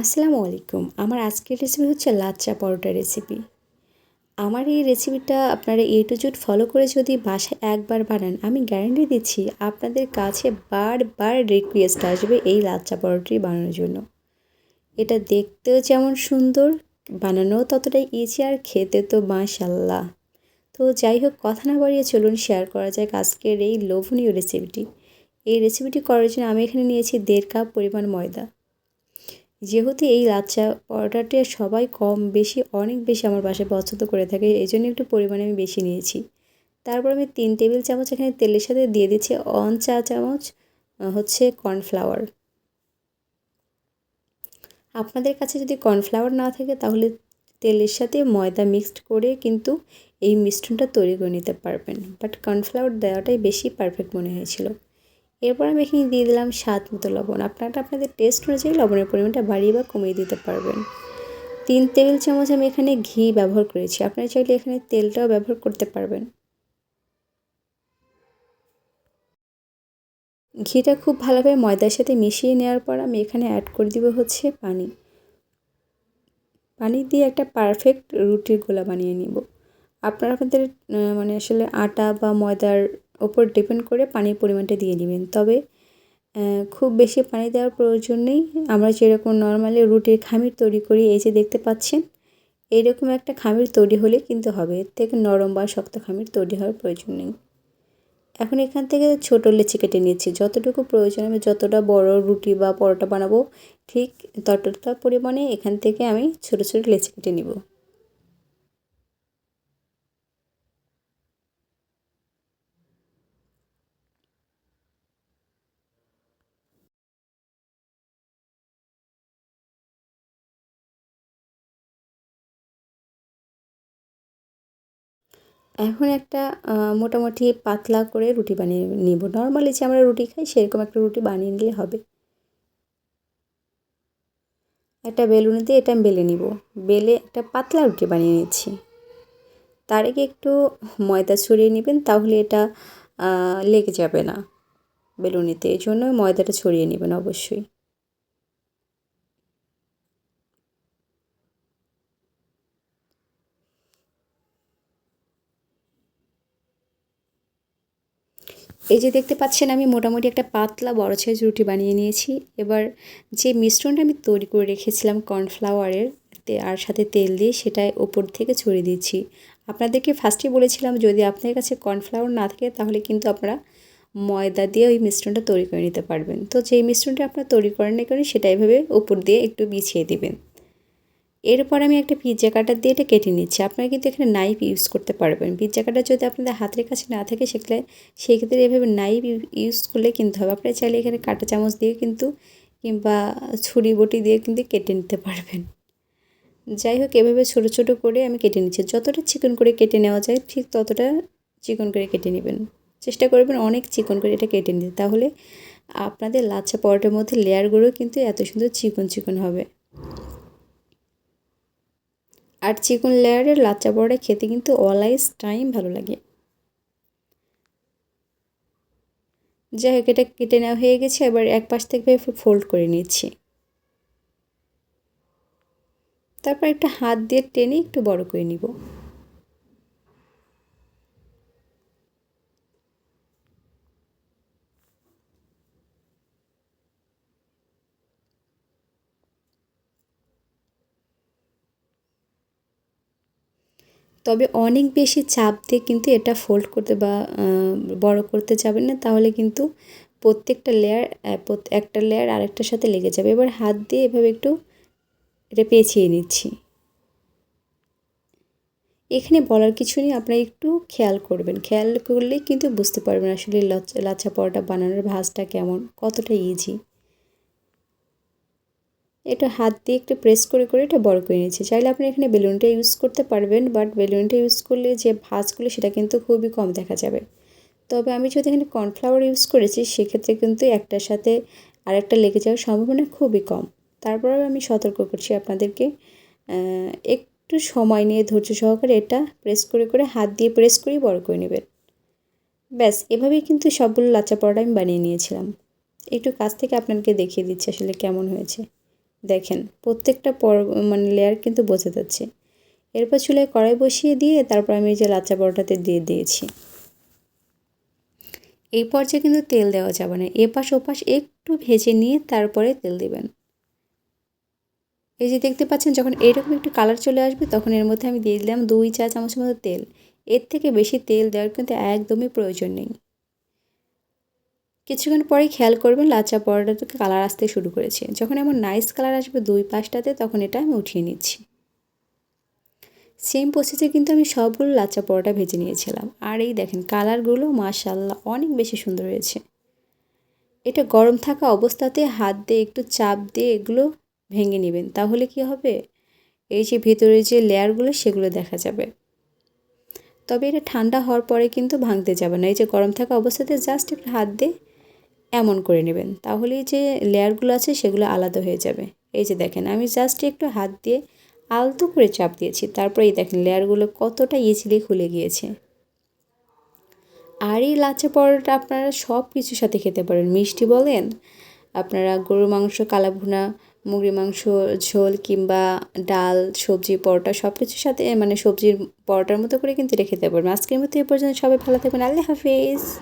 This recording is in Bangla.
আসসালামু আলাইকুম। আমার আজকের রেসিপি হচ্ছে লাচ্চা পরোটা রেসিপি আমার এই রেসিপিটা আপনারা এ টু জুট ফলো করে যদি বাসায় একবার বানান, আমি গ্যারান্টি দিচ্ছি আপনাদের কাছে বারবার রিকোয়েস্ট আসবে এই লাচ্চা পরোটাটি বানানোর জন্য। এটা দেখতেও যেমন সুন্দর, বানানোও ততটাই ইজি আর খেতে তো মাশাল্লাহ তো যাই হোক, কথা না বাড়িয়ে চলুন শেয়ার করা যাক আজকের এই লোভনীয় রেসিপিটি এই রেসিপিটি করার জন্য আমি এখানে নিয়েছি দেড় কাপ পরিমাণ ময়দা। যেহেতু এই লাচ্চা পরোটাটা সবাই কম বেশি, অনেক বেশি আমার বাসায় পছন্দ করে থাকে, এই জন্য একটু পরিমাণে আমি বেশি নিয়েছি। তারপর আমি তিন টেবিল চামচ এখানে তেলের সাথে দিয়ে দিচ্ছি অন চা চামচ হচ্ছে কর্নফ্লাওয়ার। আপনাদের কাছে যদি কর্নফ্লাওয়ার না থাকে, তাহলে তেলের সাথে ময়দা মিক্সড করে কিন্তু এই মিশ্রণটা তৈরি করে নিতে পারবেন। বাট কর্নফ্লাওয়ার দেওয়াটাই বেশি পারফেক্ট মনে হয়েছিল। এরপর আমি এখানে দিয়ে দিলাম স্বাদ মতো লবণ। আপনারা আপনাদের টেস্ট অনুযায়ী লবণের পরিমাণটা বাড়িয়ে বা কমিয়ে দিতে পারবেন। তিন টেবিল চামচ আমি এখানে ঘি ব্যবহার করেছি। আপনারা চাইলে এখানে তেলটাও ব্যবহার করতে পারবেন। ঘিটা খুব ভালোভাবে ময়দার সাথে মিশিয়ে নেওয়ার পর আমি এখানে অ্যাড করে দিব হচ্ছে পানি। পানি দিয়ে একটা পারফেক্ট রুটির গোলা বানিয়ে নিব। আপনারা আপনাদের মানে আসলে আটা বা ময়দার ওপর ডিপেন্ড করে পানির পরিমাণটা দিয়ে নেবেন তবে খুব বেশি পানি দেওয়ার প্রয়োজন নেই। আমরা যেরকম নর্মালি রুটির খামির তৈরি করি, এই যে দেখতে পাচ্ছেন এইরকম একটা খামির তৈরি হলে কিন্তু হবে। এর থেকে নরম বা শক্ত খামির তৈরি হওয়ার প্রয়োজন নেই। এখন এখান থেকে ছোটো লেচি কেটে নিচ্ছি। যতটুকু প্রয়োজন আমি যতটা বড় রুটি বা পরোটা বানাবো, ঠিক ততটা পরিমাণে এখান থেকে আমি ছোটো ছোটো লেচি কেটে নিব। এখন একটা মোটামুটি পাতলা করে রুটি বানিয়ে নিব। নর্মালি যে আমরা রুটি খাই, সেরকম একটা রুটি বানিয়ে নিলে হবে। একটা বেলুনি দিয়ে এটা বেলে নিব। বেলে একটা পাতলা রুটি বানিয়ে নিচ্ছি। তার আগে একটু ময়দা ছড়িয়ে নেবেন, তাহলে এটা লেগে যাবে না। বেলুনিতে এই জন্য ময়দাটা ছড়িয়ে নেবেন অবশ্যই। এই যে দেখতে পাচ্ছেন, আমি মোটামুটি একটা পাতলা বড় সাইজ রুটি বানিয়ে নিয়েছি। এবার যে মিশ্রণটা আমি তৈরি করে রেখেছিলাম কর্নফ্লাওয়ারের আর সাথে তেল দিয়ে সেটাই ওপর থেকে ছড়িয়ে দিচ্ছি। আপনাদেরকে ফার্স্টে বলেছিলাম, যদি আপনার কাছে কর্নফ্লাওয়ার না থাকে, তাহলে কিন্তু আপনারা ময়দা দিয়ে ওই মিশ্রণটা তৈরি করে নিতে পারবেন। তো যেই মিশ্রণটা আপনারা তৈরি করেন না কেন, সেটা এভাবে উপর দিয়ে একটু বিছিয়ে দিবেন। এরপর আমি একটা পিৎজা কাটার দিয়ে এটা কেটে নিচ্ছি। আপনারা কিন্তু এখানে নাইফ ইউজ করতে পারবেন। পিজ্জা কাটার যদি আপনাদের হাতের কাছে না থাকে সেগুলো সেক্ষেত্রে এভাবে নাইফ ইউজ করলে কিনতে হবে। আপনারা চাইলে এখানে কাঁটা চামচ দিয়ে কিন্তু কিংবা ছুরি বটি দিয়ে কিন্তু কেটে নিতে পারবেন। যাই হোক, এভাবে ছোটো ছোটো করে আমি কেটে নিচ্ছি। যতটা চিকন করে কেটে নেওয়া যায়, ঠিক ততটা চিকন করে কেটে নেবেন। চেষ্টা করবেন অনেক চিকন করে এটা কেটে নিতে। তাহলে আপনাদের লাচ্ছা পরোটার মধ্যে লেয়ারগুলো কিন্তু এত সুন্দর চিকন চিকন হবে। আর চিকন লেয়ারের লাচ্চা পরোটা খেতে কিন্তু অলওয়েজ টাইম ভালো লাগে। যাই হোক, এটা কেটে নেওয়া হয়ে গেছে, এবার এক পাশ থেকে ফোল্ড করে নিচ্ছি। তারপর একটা হাত দিয়ে টেনে একটু বড় করে নিব। তবে অনেক বেশি চাপ দিয়ে কিন্তু এটা ফোল্ড করতে বা বড় করতে যাবেন না। তাহলে কিন্তু প্রত্যেকটা লেয়ার একটা লেয়ার আরেকটার সাথে লেগে যাবে। এবার হাত দিয়ে এভাবে একটু এটা পেঁচিয়ে নিচ্ছি। এখানে বলার কিছু নেই, আপনারা একটু খেয়াল করবেন। খেয়াল করলেই কিন্তু বুঝতে পারবেন আসলে লাচ্ছা পরোটা বানানোর ভাজটা কেমন, কতটা ইজি এটা হাত দিয়ে একটু প্রেস করে করে এটা বড় করে নিয়েছি চাইলে আপনি এখানে বেলুনটা ইউজ করতে পারবেন বাট বেলুনটা ইউজ করলে যে ভাঁজগুলো সেটা কিন্তু খুবই কম দেখা যাবে। তবে আমি যদি এখানে কর্নফ্লাওয়ার ইউজ করেছি, সেক্ষেত্রে কিন্তু একটার সাথে আরেকটা লেগে যাওয়ার সম্ভাবনা খুবই কম। তারপরেও আমি সতর্ক করছি আপনাদেরকে একটু সময় নিয়ে ধৈর্য সহকারে এটা প্রেস করে করে হাত দিয়ে প্রেস করেই বড় করে নেবেন। ব্যাস, এভাবেই কিন্তু সবগুলো লাচা পরোটা আমি বানিয়ে নিয়েছিলাম। একটু কাছ থেকে আপনাদেরকে দেখিয়ে দিচ্ছি আসলে কেমন হয়েছে। দেখেন, প্রত্যেকটা পর মানে লেয়ার কিন্তু বোঝা যাচ্ছে। এরপর চুলায় কড়াই বসিয়ে দিয়ে তারপর আমি যে লাচ্চা পরোটাতে দিয়ে দিয়েছি। এই পর্যায়ে কিন্তু তেল দেওয়া যাবে না। এপাশ ওপাশ একটু ভেজে নিয়ে তারপরে তেল দিবেন। এই যে দেখতে পাচ্ছেন, যখন এরকম একটু কালার চলে আসবে, তখন এর মধ্যে আমি দিয়ে দিলাম দুই চা চামচের মতো তেল। এর থেকে বেশি তেল দেওয়ার কিন্তু একদমই প্রয়োজন নেই। কিছুক্ষণ পরেই খেয়াল করবেন লাচা পরোটাতে কালার আসতে শুরু করেছে। যখন এমন নাইস কালার আসবে দুই পাশটাতে, তখন এটা আমি উঠিয়ে নিচ্ছি। সেম প্রসেসে কিন্তু আমি সবগুলো লাচা পরোটা ভেজে নিয়েছিলাম। আর এই দেখেন কালারগুলো মাশাল্লাহ অনেক বেশি সুন্দর হয়েছে। এটা গরম থাকা অবস্থাতে হাত দিয়ে একটু চাপ দিয়ে এগুলো ভেঙে নেবেন। তাহলে কি হবে? এই যে ভেতরে যে লেয়ারগুলো, সেগুলো দেখা যাবে। তবে এটা ঠান্ডা হওয়ার পরে কিন্তু ভাঙতে যাবে না। এই যে গরম থাকা অবস্থাতে জাস্ট একটু হাত দিয়ে এমন করে নেবেন। তাহলেই যে লেয়ারগুলো আছে সেগুলো আলাদা হয়ে যাবে। এই যে দেখেন, আমি জাস্ট একটু হাত দিয়ে আলতো করে চাপ দিয়েছি। তারপরে এই দেখেন লেয়ারগুলো কতটা ইজিলি খুলে গিয়েছে। আর এই লাচা পরোটা আপনারা সব কিছুর সাথে খেতে পারেন। মিষ্টি বলেন, আপনারা গরুর মাংস, কালাভুনা, মুরগির মাংস, ঝোল কিংবা ডাল, সবজি, পরোটা সব কিছুর সাথে মানে সবজির পরোটার মতো করে কিন্তু রেখে খেতে পারবেন। আজকের মতো এ পর্যন্ত সবাই ভালো থাকবেন। আল্লাহ হাফিজ।